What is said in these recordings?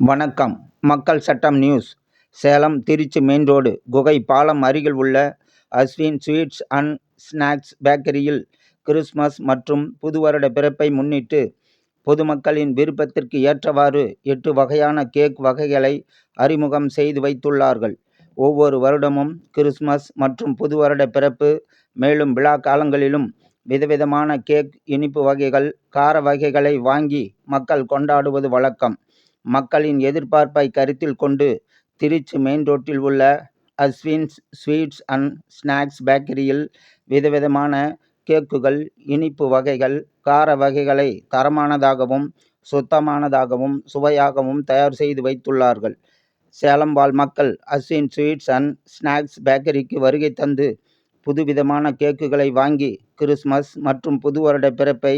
வணக்கம். Makkal Sattam news. Salem Tiruchi main road குகை பாலம் அருகில் உள்ள அஸ்வின் ஸ்வீட்ஸ் அண்ட் ஸ்நாக்ஸ் பேக்கரியில் கிறிஸ்மஸ் மற்றும் புது வருட பிறப்பை முன்னிட்டு பொதுமக்களின் விருப்பத்திற்கு ஏற்றவாறு எட்டு வகையான கேக் வகைகளை அறிமுகம் செய்து வைத்துள்ளார்கள். ஒவ்வொரு வருடமும் கிறிஸ்மஸ் மற்றும் புது வருட பிறப்பு மேலும் விழா காலங்களிலும் விதவிதமான கேக் இனிப்பு வகைகள் கார வகைகளை வாங்கி மக்கள் கொண்டாடுவது வழக்கம். மக்களின் எதிர்பார்ப்பை கருத்தில் கொண்டு திருச்சி மெயின் ரோட்டில் உள்ள அஸ்வின்ஸ் ஸ்வீட்ஸ் அண்ட் ஸ்நாக்ஸ் பேக்கரியில் விதவிதமான கேக்குகள் இனிப்பு வகைகள் கார வகைகளை தரமானதாகவும் சுத்தமானதாகவும் சுவையாகவும் தயார் செய்து வைத்துள்ளார்கள். சேலம் வாழ் மக்கள் அஸ்வின் ஸ்வீட்ஸ் அண்ட் ஸ்நாக்ஸ் பேக்கரிக்கு வருகை தந்து புதுவிதமான கேக்குகளை வாங்கி கிறிஸ்மஸ் மற்றும் புது வருட பிறப்பை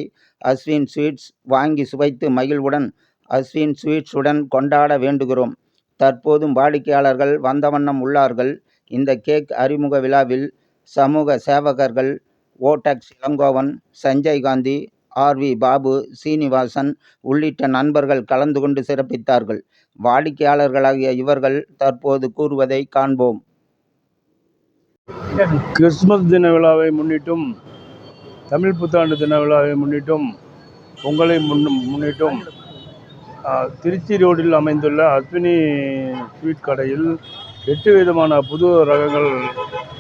அஸ்வின் ஸ்வீட்ஸ் வாங்கி சுவைத்து மகிழ்வுடன் அஸ்வின் ஸ்வீட்ஸுடன் கொண்டாட வேண்டுகிறோம். தற்போதும் வாடிக்கையாளர்கள் வந்த வண்ணம் உள்ளார்கள். இந்த கேக் அறிமுக விழாவில் சமூக சேவகர்கள் ஓடெக்ஸ் இளங்கோவன் சஞ்சய் காந்தி ஆர்வி பாபு சீனிவாசன் உள்ளிட்ட நண்பர்கள் கலந்து கொண்டு சிறப்பித்தார்கள். வாடிக்கையாளர்களாகிய இவர்கள் தற்போது கூறுவதை காண்போம். கிறிஸ்துமஸ் தின விழாவை முன்னிட்டும் தமிழ் புத்தாண்டு தின விழாவை முன்னிட்டும் பொங்கலை முன் முன்னிட்டும் திருச்சி ரோடில் அமைந்துள்ள அஸ்வினி ஸ்வீட் கடையில் எட்டு விதமான புது ரகங்கள்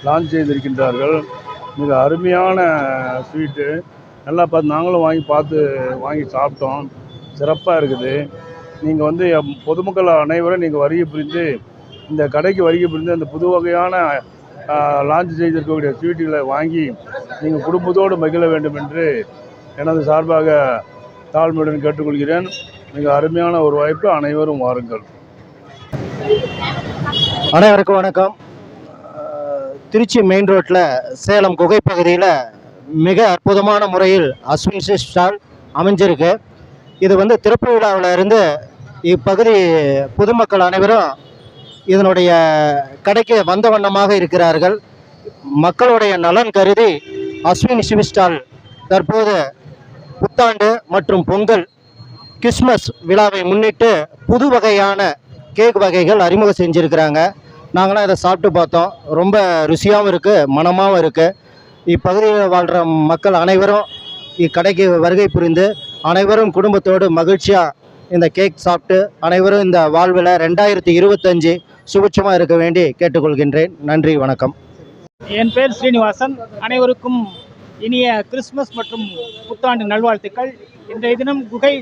லான்ச் செய்திருக்கின்றார்கள். மிக அருமையான ஸ்வீட்டு. நல்லா பார்த்து நாங்களும் வாங்கி பார்த்து வாங்கி சாப்பிட்டோம். சிறப்பாக இருக்குது. நீங்கள் வந்து பொதுமக்கள் அனைவரும் நீங்கள் வருகை புரிந்து இந்த கடைக்கு வருகை புரிந்து அந்த புது வகையான லான்ச் செய்திருக்கக்கூடிய ஸ்வீட்டுகளை வாங்கி நீங்கள் குடும்பத்தோடு மகிழ வேண்டும் என்று எனது சார்பாக தாழ்மையுடன் கேட்டுக்கொள்கிறேன். மிக அருமையான ஒரு வாய்ப்பு அனைவரும் வாருங்கள். அனைவருக்கும் வணக்கம். திருச்சி மெயின் ரோட்டில் சேலம் குகை பகுதியில் மிக அற்புதமான முறையில் அஸ்வின் ஸ்வீட் ஸ்டால் அமைஞ்சிருக்கு. இது வந்து திறப்பு விழாவில் இருந்து இப்பகுதி பொதுமக்கள் அனைவரும் இதனுடைய கடைக்கு வந்த வண்ணமாக இருக்கிறார்கள். மக்களுடைய நலன் கருதி அஸ்வின் சிவிஸ்டால் ஸ்டால் தற்போது புத்தாண்டு மற்றும் பொங்கல் கிறிஸ்மஸ் விழாவை முன்னிட்டு புது வகையான கேக் வகைகள் அறிமுகம் செஞ்சுருக்கிறாங்க. நாங்களாம் இதை சாப்பிட்டு பார்த்தோம். ரொம்ப ருசியாகவும் இருக்குது மனமாகவும் இருக்குது இப்பகுதியில் வாழ்கிற மக்கள் அனைவரும் இக்கடைக்கு வருகை புரிந்து அனைவரும் குடும்பத்தோடு மகிழ்ச்சியாக இந்த கேக் சாப்பிட்டு அனைவரும் இந்த வாழ்வில் ரெண்டாயிரத்தி இருபத்தஞ்சு சுபிட்சமாக இருக்க வேண்டி கேட்டுக்கொள்கின்றேன். நன்றி வணக்கம். என் பேர் ஸ்ரீனிவாசன். அனைவருக்கும் இனிய கிறிஸ்மஸ் மற்றும் புத்தாண்டு நல்வாழ்த்துக்கள். இன்றைய தினம் குகை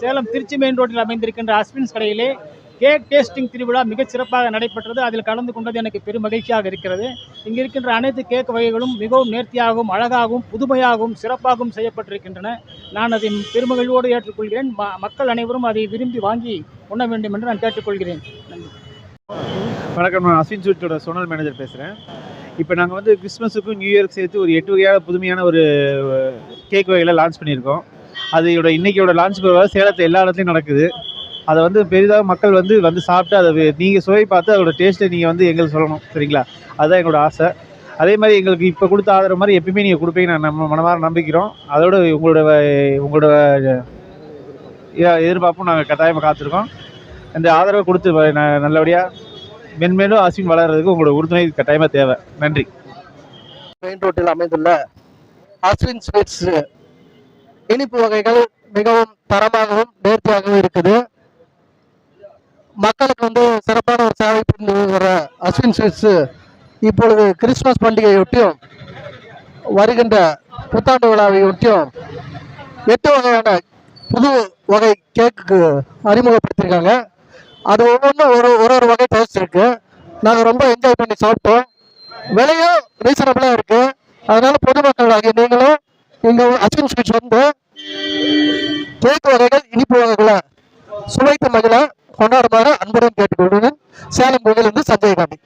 சேலம் திருச்சி மெயின் ரோட்டில் அமைந்திருக்கின்ற அஸ்வின்ஸ் கடையிலே கேக் டேஸ்டிங் திருவிழா மிகச் சிறப்பாக நடைபெற்றது. அதில் கலந்து கொண்டது எனக்கு பெரும் மகிழ்ச்சியாக இருக்கிறது. இங்கு இருக்கின்ற அனைத்து கேக் வகைகளும் மிகவும் நேர்த்தியாகவும் அழகாகவும் புதுமையாகவும் சிறப்பாகவும் செய்யப்பட்டிருக்கின்றன. நான் அதை பெருமகிழ்வோடு ஏற்றுக்கொள்கிறேன். ம- மக்கள் அனைவரும் அதை விரும்பி வாங்கி உண்ண வேண்டும் என்று நான் கேட்டுக்கொள்கிறேன். நன்றி. வணக்கம் நான் அஸ்வின் ஸ்வீட்டோட சோனல் மேனேஜர் பேசுகிறேன் இப்போ நாங்கள் வந்து கிறிஸ்மஸுக்கும் நியூ இயர்க்கு சேர்த்து ஒரு எட்டு வகையான புதுமையான ஒரு கேக் வகையில் லான்ச் பண்ணியிருக்கோம். அதோட இன்னைக்கோட லான்ச் சேலத்தில் எல்லா இடத்துலையும் நடக்குது. அதை வந்து பெரிதாக மக்கள் வந்து வந்து சாப்பிட்டு அதை நீங்கள் சுவை பார்த்து அதோட டேஸ்ட்டை நீங்கள் வந்து எங்களுக்கு சொல்லணும் சரிங்களா? அதுதான் எங்களோட ஆசை. அதே மாதிரி எங்களுக்கு இப்போ கொடுத்த ஆதரவு மாதிரி எப்பயுமே நீங்கள் கொடுப்பீங்க நான் நம்ம மனமார நம்பிக்கிறோம் அதோட உங்களோட உங்களோட எ- எதிர்பார்ப்பும் நாங்கள் கட்டாயமாக காத்திருக்கோம். இந்த ஆதரவை கொடுத்து ந- நல்லபடியாக மென்மேலும் அஸ்வின் வளர்கிறதுக்கு உங்களோட உறுதுணை கட்டாயமாக தேவை. நன்றி. மெயின் ரோட்டில் அமைந்துள்ள அஸ்வின் ஸ்வீட்ஸ் இனிப்பு வகைகள் மிகவும் தரமாகவும் நேர்த்தியாகவும் இருக்குது. மக்களுக்கு வந்து சிறப்பான ஒரு சேவை புரிந்து வர அஸ்வின் ஸ்வீட்ஸ் இப்பொழுது கிறிஸ்துமஸ் பண்டிகையொட்டியும் வருகின்ற புத்தாண்டு விழாவையொட்டியும் எட்டு வகையான புது வகை கேக்கு அறிமுகப்படுத்தியிருக்காங்க. அது ஒவ்வொன்றும் ஒரு ஒரு ஒரு வகை டேஸ்ட் இருக்கு. நாங்கள் ரொம்ப என்ஜாய் பண்ணி சாப்பிட்டோம். விலையும் ரீசனபிளாக இருக்கு. அதனால பொதுமக்கள் ஆகிய நீங்களும் இங்கே அஸ்வின் ஸ்வீட்ஸ் வந்து கேக் வகைகள் இனிப்பு வகைகளை சுவைத்து மகிழ கொண்டாடுமாறு அன்புடன் கேட்டுக்கொள்கிறேன். சேலம் கோவிலிருந்து சஞ்சய் காந்தி.